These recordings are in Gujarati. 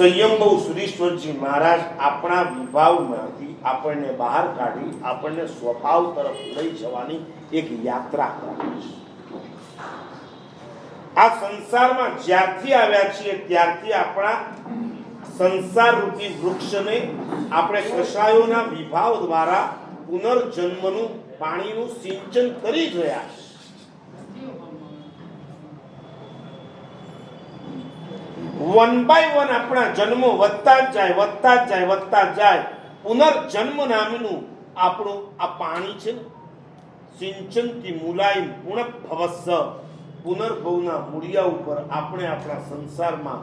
સંયમબહુ સુરેશ્વરજી મહારાજ આપણા વિભાવમાંથી આપણને બહાર કાઢી, આપણને સ્વભાવ તરફ લઈ જવાની એક યાત્રા કરાવે છે આ સંસારમાં જ્યારથી આવ્યા છીએ ત્યારથી આપણા સંસાર રૂપી વૃક્ષને આપણે કષાયોના વિભાવ દ્વારા પુનર્જન્મનું પાણીનું સિંચન કરી રહ્યા છે વન બાય વન આપણા જન્મો વધતા જ જાય, વધતા જ જાય, વધતા જાય. પુનર્જન્મ નામનું આપણું આ પાણી છે સિંચનથી મુલાયમ પુનઃભવસ્સ પુનર્ભવના મૂળિયા ઉપર આપણે આપણા સંસારમાં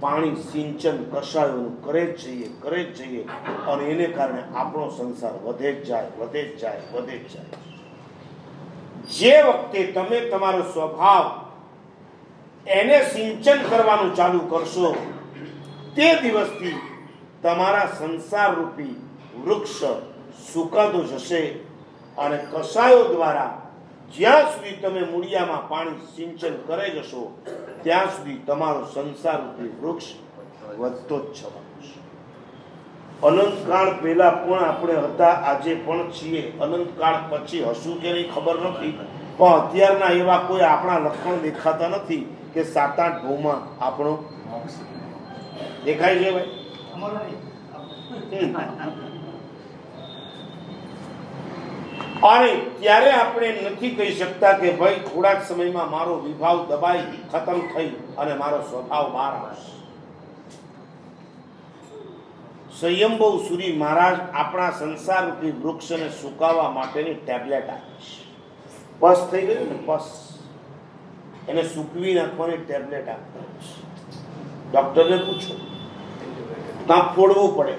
પાણી સિંચન કષાયોનું કરે જ જઈએ, કરે જ જઈએ અને એને કારણે આપણો સંસાર વધે જ જાય, વધે જ જાય, વધે જ જાય. જે વખતે તમે તમારો સ્વભાવ એને સિંચન કરવાનું ચાલુ કરશો. તે દિવસથી તમારા સંસાર રૂપી વૃક્ષ સુકાતો જશે અને કસાયો દ્વારા જ્યાં સુધી તમે મૂળિયામાં પાણી સિંચન કરે જશો, ત્યાં સુધી તમારો સંસાર રૂપી વૃક્ષ વધતો જ જવાનો છે. અનંતકાળ પહેલા પણ આપણે હતા, આજે પણ છીએ. અનંતકાળ પછી હશું કે નહીં ખબર નથી. પણ અત્યારના એવા કોઈ આપણા લક્ષણ દેખાતા નથી. કે સાત આઠ ભૂમાં આપણો દેખાય છે ભાઈ? અને ત્યારે આપણે નથી કહી શકતા કે ભાઈ થોડાક સમયમાં મારો વિભાવ દબાઈ ખતમ થઈ અને મારો સ્વભાવ બહાર આવશે. સંયમબહુ સુરી મહારાજ આપણા સંસાર રૂપી વૃક્ષને સુકાવવા માટેની ટેબ્લેટ આપે છે. પસ થઈ ગયું ને પસ. એને સૂકવી નાખવાની ટેબ્લેટ આપતા ડૉક્ટરને પૂછો. ત્યાં ફોડવું પડે.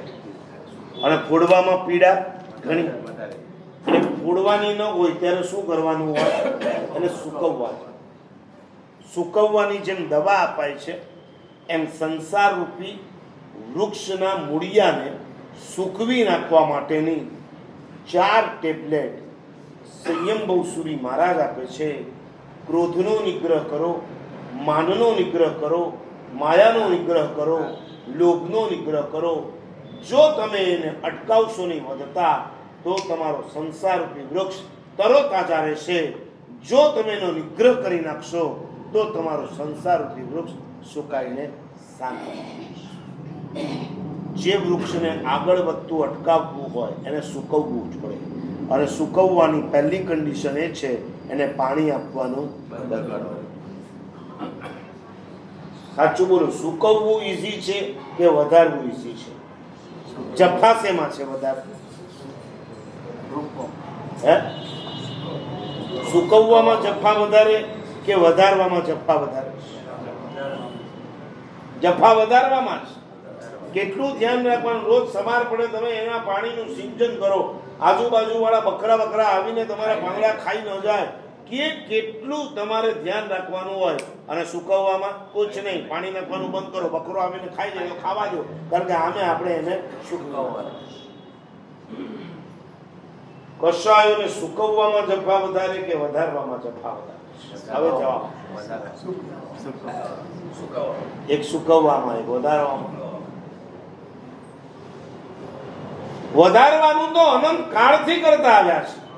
અને ફોડવામાં પીડા ઘણી. એટલે ફોડવાની ન હોય ત્યારે શું કરવાનું હોય? એને સૂકવવાનું. સૂકવવાની જેમ દવા અપાય છે, એમ સંસાર રૂપી વૃક્ષના મૂળિયાને સૂકવી નાખવા માટેની ચાર ટેબ્લેટ સંયમ બહુસુરી મહારાજ આપે છે. ક્રોધનો નિગ્રહ કરો, માનનો નિગ્રહ કરો, માયાનો નિગ્રહ કરો, લોભનો નિગ્રહ કરો. જો તમે એને અટકાવશો નહીં વધતા, તો તમારો સંસાર રૂપી વૃક્ષ તરોતાજા રહેશે. જો તમે એનો નિગ્રહ કરી નાખશો, તો તમારો સંસાર રૂપી વૃક્ષ સુકાઈને શાંત જે વૃક્ષને આગળ વધતું અટકાવવું હોય, એને સૂકવવું જ પડે. અને સૂકવવાની પહેલી કન્ડિશન એ છે એને પાણી આપવાનું બંધ કરવાનું. સાચું બોલો સુકવવું ઈઝી છે કે વધારવું ઈઝી છે? જફા શેમાં છે વધારવું. હે? સુકવવામાં જફા વધારે કે વધારવામાં જફા વધારે? જફા વધારવામાં જ. કેટલું ધ્યાન રાખવાનું? રોજ સવાર પડે તમે એના પાણીનું સિંચન કરો. આજુબાજુ વાળા બકરા બકરા આવીને તમારા પાંગડા ખાઈ ન જાય. કે કેટલું તમારે ધ્યાન રાખવાનું હોય. અને સુકવવામાં કુછ નહીં. પાણી નાખવાનું બંધ કરો. બકરો આવીને ખાઈ જાય ખાવા દો. કારણ કે આમે આપણે એને સુકવવાના. કશાયોને સુકવવામાં જફા વધારે કે વધારવામાં જફા વધારે? હવે જવાબ. એક સુકવવામાં એક વધારવામાં. વધારવાનું તો અનંત કાળથી કરતા આવ્યા છે.